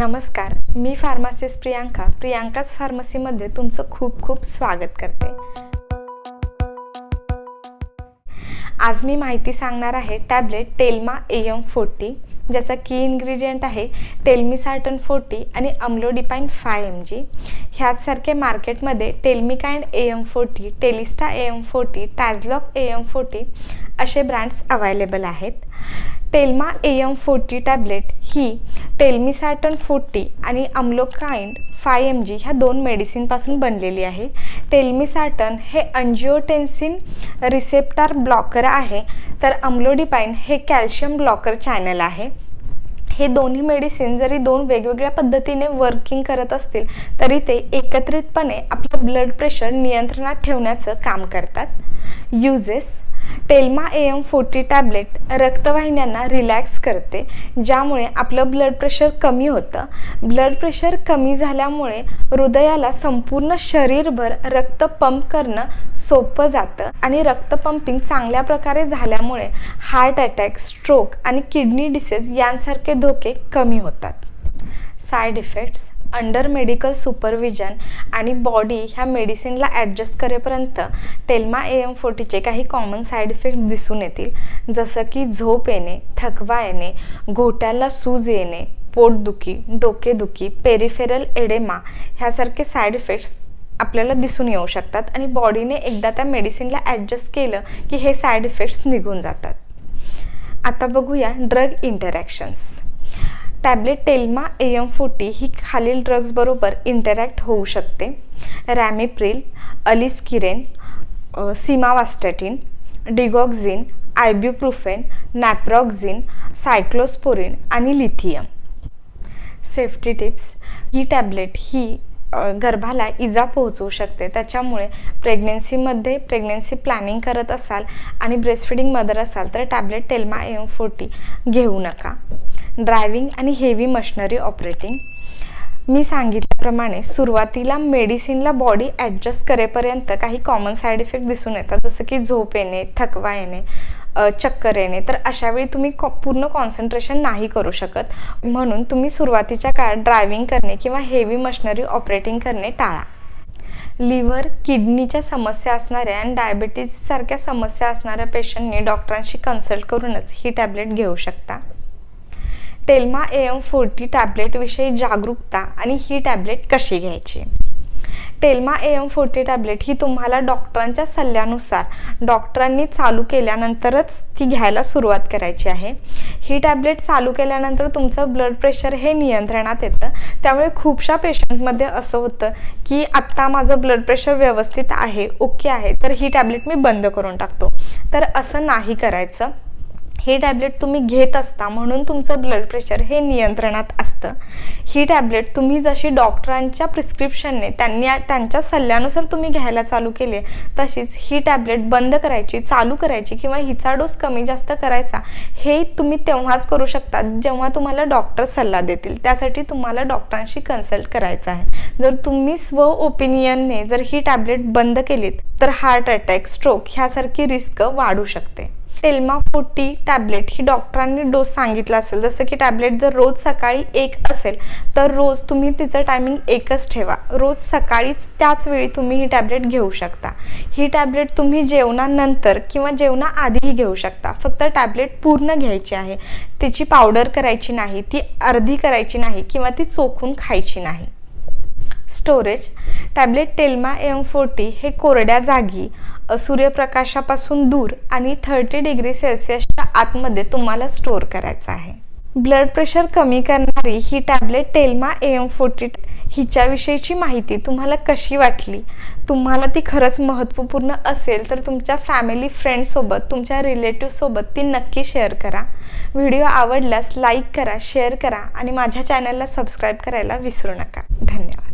नमस्कार मी फार्मासिस्ट प्रियांका प्रियांकाच फार्मसीमध्ये तुमचं खूप खूप स्वागत करते. आज मी माहिती सांगणार आहे टॅबलेट टेल्मा एम फोर्टी ज्याचा की इन्ग्रेडियंट आहे टेल्मिसार्टन फोर्टी आणि अम्लोडिपाईन फाय एम जी. ह्याचसारखे मार्केटमध्ये Telmikind A M forty Telista A M forty Tazloc A M forty असे ब्रँड्स अवेलेबल आहेत. Telma A M forty tablet he telmisartan forty आणि Amlokind five M G ह्या दोन मेडिसिनपासून बनलेली आहे. टेल्मिसॅटन हे अंजिओटेन्सिन रिसेप्टार ब्लॉकर आहे. तर अम्लोडिपाईन हे कॅल्शियम ब्लॉकर चॅनल आहे. हे दोन्ही मेडिसिन जरी दोन वेगवेगळ्या पद्धतीने वर्किंग करत असतील तरी ते एकत्रितपणे आपलं ब्लड प्रेशर नियंत्रणात ठेवण्याचं काम करतात. Uses Telma A M forty tablet रक्तवाहिन्यांना relax करते ज्यामुळे आपलं ब्लड प्रेशर कमी होतं. ब्लड प्रेशर कमी झाल्यामुळे हृदयाला संपूर्ण शरीरभर रक्त पंप करणं सोपं जातं आणि रक्त पंपिंग चांगल्या प्रकारे झाल्यामुळे हार्ट अटॅक स्ट्रोक आणि किडनी डिसीज यांसारखे धोके कमी होतात. Side effects under medical supervision आणि बॉडी ह्या मेडिसिनला ॲडजस्ट करेपर्यंत टेल्मा ए एम फोर्टीचे काही कॉमन साईड इफेक्ट दिसून येतील. जसं की झोप येणे थकवा येणे घोट्याला सूज येणे पोटदुखी डोकेदुखी पेरिफेरल एडेमा ह्यासारखे साईड इफेक्ट्स आपल्याला दिसून येऊ शकतात आणि बॉडीने एकदा त्या मेडिसिनला ॲडजस्ट केलं की हे साईड इफेक्ट्स निघून जातात. आता बघूया drug interactions tablet Telma A M forty ही खालील ड्रग्सबरोबर इंटरॅक्ट होऊ शकते. रॅमिप्रिल अलिस्किरेन सीमावास्टॅटिन डिगॉक्झिन आयब्युप्रुफेन नॅप्रॉक्झिन सायक्लोस्पोरिन आणि लिथियम. सेफ्टी टिप्स ही टॅबलेट ही गर्भाला इजा पोहोचवू शकते. त्याच्यामुळे प्रेग्नेन्सीमध्ये प्रेग्नेन्सी प्लॅनिंग करत असाल आणि ब्रेस्टफिडिंग मदर असाल तर टॅबलेट टेल्मा एम फोर्टी घेऊ नका. ड्रायव्हिंग आणि हेवी मशनरी ऑपरेटिंग. मी सांगितल्याप्रमाणे सुरुवातीला मेडिसिनला बॉडी ॲडजस्ट करेपर्यंत काही कॉमन साईड इफेक्ट दिसून येतात जसं की झोप येणे थकवा येणे चक्कर येणे. तर अशावेळी तुम्ही कॉ पूर्ण कॉन्सन्ट्रेशन नाही करू शकत. म्हणून तुम्ही सुरुवातीच्या काळात ड्रायव्हिंग करणे किंवा हेवी मशनरी ऑपरेटिंग करणे टाळा. लिव्हर किडनीच्या समस्या असणाऱ्या आणि डायबिटीजसारख्या समस्या असणाऱ्या पेशंटने डॉक्टरांशी कन्सल्ट करूनच ही टॅबलेट घेऊ शकता. टेल्मा ए एम फोर्टी टॅबलेटविषयी जागरूकता आणि ही टॅबलेट कशी घ्यायची? Telma A M forty tablet ही तुम्हाला डॉक्टरांच्या सल्ल्यानुसार डॉक्टरांनी चालू केल्यानंतरच ती घ्यायला सुरुवात करायची आहे. ही टॅबलेट चालू केल्यानंतर तुमचं ब्लड प्रेशर हे नियंत्रणात येतं. त्यामुळे खूपशा पेशंटमध्ये असं होतं की आत्ता माझं ब्लड प्रेशर व्यवस्थित आहे ओके आहे तर ही टॅबलेट मी बंद करून टाकतो. तर असं नाही करायचं. ही टॅबलेट तुम्ही घेत असता म्हणून तुमचं ब्लड प्रेशर हे नियंत्रणात असतं. ही टॅबलेट तुम्ही जशी डॉक्टरांच्या प्रिस्क्रिप्शनने त्यांनी त्यांच्या सल्ल्यानुसार तुम्ही घ्यायला चालू केले तशीच ही टॅबलेट बंद करायची चालू करायची किंवा हिचा डोस कमी जास्त करायचा हे तुम्ही तेव्हाच करू शकता जेव्हा तुम्हाला डॉक्टर सल्ला देतील. त्यासाठी तुम्हाला डॉक्टरांशी कन्सल्ट करायचं आहे. जर तुम्ही स्व ओपिनियनने जर ही टॅबलेट बंद केलीत तर हार्ट अटॅक स्ट्रोक ह्यासारखी रिस्क वाढू शकते. टेल्मा फोर्टी टॅबलेट ही डॉक्टरांनी डोस सांगितला असेल. जसं की टॅबलेट जर रोज सकाळी एक असेल तर रोज तुम्ही तिचं टायमिंग एकच ठेवा. रोज सकाळीच त्याच वेळी तुम्ही ही टॅबलेट घेऊ शकता. ही टॅबलेट तुम्ही जेवणानंतर किंवा जेवणाआधीही घेऊ शकता. फक्त टॅबलेट पूर्ण घ्यायची आहे. तिची पावडर करायची नाही ती अर्धी करायची नाही किंवा ती चोखून खायची नाही. Storage tablet Telma M forty हे कोरड्या जागी सूर्यप्रकाशापासून दूर आणि थर्टी डिग्री सेल्सिअसच्या आतमध्ये तुम्हाला स्टोअर करायचं आहे. ब्लड प्रेशर कमी करणारी ही टॅबलेट टेल्मा एम फोर्टी हिच्याविषयीची माहिती तुम्हाला कशी वाटली? तुम्हाला ती खरंच महत्त्वपूर्ण असेल तर तुमच्या फॅमिली फ्रेंडसोबत तुमच्या रिलेटिव्हसोबत ती नक्की शेअर करा. व्हिडिओ आवडल्यास लाईक करा शेअर करा आणि माझ्या चॅनलला सबस्क्राईब करायला विसरू नका. धन्यवाद.